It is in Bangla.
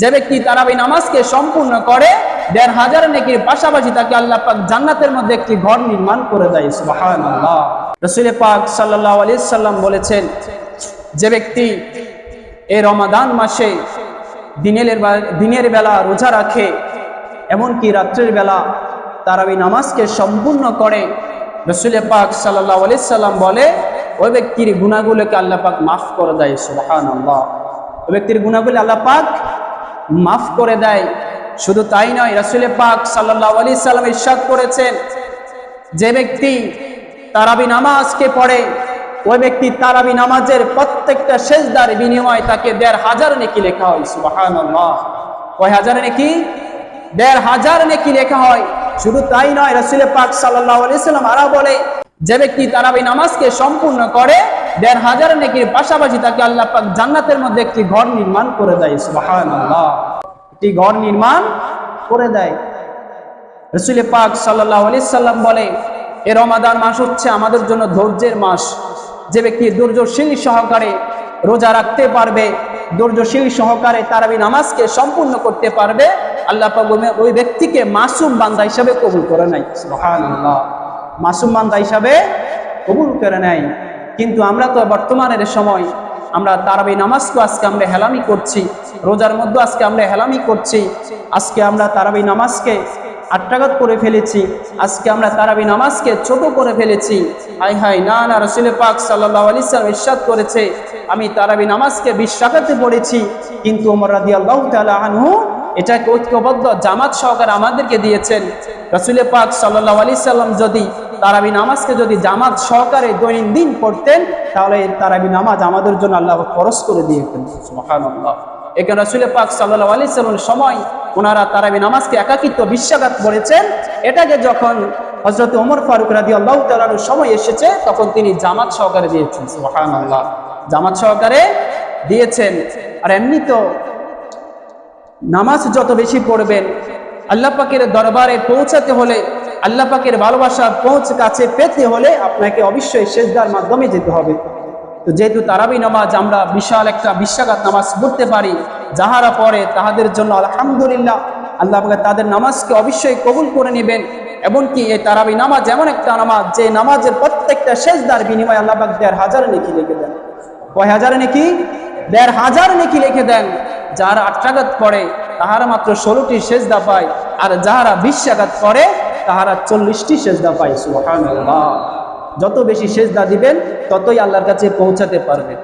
যে ব্যক্তি তারাবি নামাজকে সম্পূর্ণ করে, দেড় হাজার নেকির পাশাপাশি তাকে আল্লাহ পাক জান্নাতের মধ্যে একটি ঘর নির্মাণ করে দেয়, সুবহানাল্লাহ। রসুল পাক সাল্লাল্লাহু আলাইহি সাল্লাম বলেছেন, যে ব্যক্তি এই রমাদান মাসে দিনের দিনের বেলা রোজা রাখে, এমনকি রাত্রের বেলা তারাবি নামাজকে সম্পূর্ণ করে, রসুল পাক সাল্লাহ আলি সাল্লাম বলে, ওই ব্যক্তির গুণাগুলোকে আল্লাহ পাক মাফ করে দেয় সুবাহান আল্লাহ ওই ব্যক্তির গুণাগুলো আল্লাহ পাক মাফ করে দেয়। শুধু তাই নয়, রসুল পাক সাল্লাহ আলি সাল্লাম ইরশাদ করেছেন যে ব্যক্তি তারাবি নামাজকে পড়ে, ওই ব্যক্তি তারাবি নামাজের প্রত্যেকটা শেষদার বিনিময় তাকে দেড় হাজার নেকি লেখা হয়। সুবহানাল্লাহ। কয় হাজার নেকি? দেড় হাজার নেকি লেখা হয়। শুধু তাই নয়, রসুল পাক সাল্লাহ আলি সাল্লাম আরা বলে, যে ব্যক্তি তারাবি নামাজকে সম্পূর্ণ করে, দেড় হাজার নেকির পাশাপাশি তাকে আল্লাহ পাক জান্নাতের মধ্যে একটি ঘর নির্মাণ করে দেয়। সুবহানাল্লাহ। একটি ঘর নির্মাণ করে দেয়। রসুল পাক সাল্লাহ আলি সাল্লাম বলে, এ রমাদান মাস হচ্ছে আমাদের জন্য ধৈর্যের মাস। যে ব্যক্তি ধৈর্যশীল সহকারে রোজা রাখতে পারবে ধৈর্যশীল সহকারে তারাবি নামাজকে সম্পূর্ণ করতে পারবে, আল্লাহ ওই- ব্যক্তিকে মাসুম বান্দা হিসাবে কবুল করে নাই মাসুম বান্দা হিসাবে কবুল করে নেয়। কিন্তু আমরা তো বর্তমানের সময় আমরা তারাবি নামাজকে আজকে আমরা হেলামি করছি, রোজার মধ্যে আজকে আমরা হেলামি করছি, আজকে আমরা তারাবি নামাজকে আট্টাঘাত করে ফেলেছি, আজকে আমরা তারাবি নামাজকে ছোট করে ফেলেছি। হাই হাই, না না, রসুল পাক সাল্লাহ আলি সাল্লাম ইরশাদ করেছে, আমি তারাবি নামাজকে বিশ টাকাতে পড়েছি, কিন্তু ওমর রাদি আল্লাহ আনহু এটাকে ঐক্যবদ্ধ জামাত সহকারে আমাদেরকে দিয়েছেন। রসুল পাক সাল্লাহ আলি সাল্লাম যদি তারাবি নামাজকে যদি জামাত সহকারে দৈনন্দিন পড়তেন, তাহলে তারাবি নামাজ আমাদের জন্য আল্লাহ খরচ করে দিয়েছেন। এখানে রসুল পাক সাল্লাহ আলি সাল্লামের সময় ওনারা তারাবি নামাজকে একাকিত্ব বিশ্বাঘাত করেছেন। এটাকে যখন হজরত ওমর ফারুক রাদি আল্লাহ তালানোর সময় এসেছে, তখন তিনি জামাত সহকারে দিয়েছেন। সুবহানাল্লাহ। জামাত সহকারে দিয়েছেন। আর এমনি তো নামাজ যত বেশি পড়বেন, আল্লাহ পাকের দরবারে পৌঁছাতে হলে আল্লাহ পাকের ভালোবাসা পৌঁছ কাছে পেতে হলে আপনাকে অবশ্যই শেষদার মাধ্যমে যেতে হবে। তো যেহেতু তারাবি নামাজ আমরা বিশাল একটা বিশ্বাঘাত নামাজ পড়তে পারি, যাহারা পড়ে তাহাদের জন্য আলহামদুলিল্লাহ আল্লাহ পাকে তাদের নামাজকে অবশ্যই কবুল করে নেবেন। এমনকি এই তারাবি নামাজ এমন একটা নামাজ, যে নামাজের প্রত্যেকটা শেষদার বিনিময়ে আল্লাহ পাক দেড় হাজার নেকি লিখে দেন। কয় হাজার নেকি? দেড় হাজার নেকি লিখে দেন। যারা আট্রাঘাত পড়ে, তাহারা মাত্র ষোলোটি সেজদা পায়, আর যাহারা বিশ্বাঘাত করে তাহারা চল্লিশটি সেজদা পায় সুহান যত বেশি সেজদা দিবেন ততই আল্লাহর কাছে পৌঁছাতে পারবে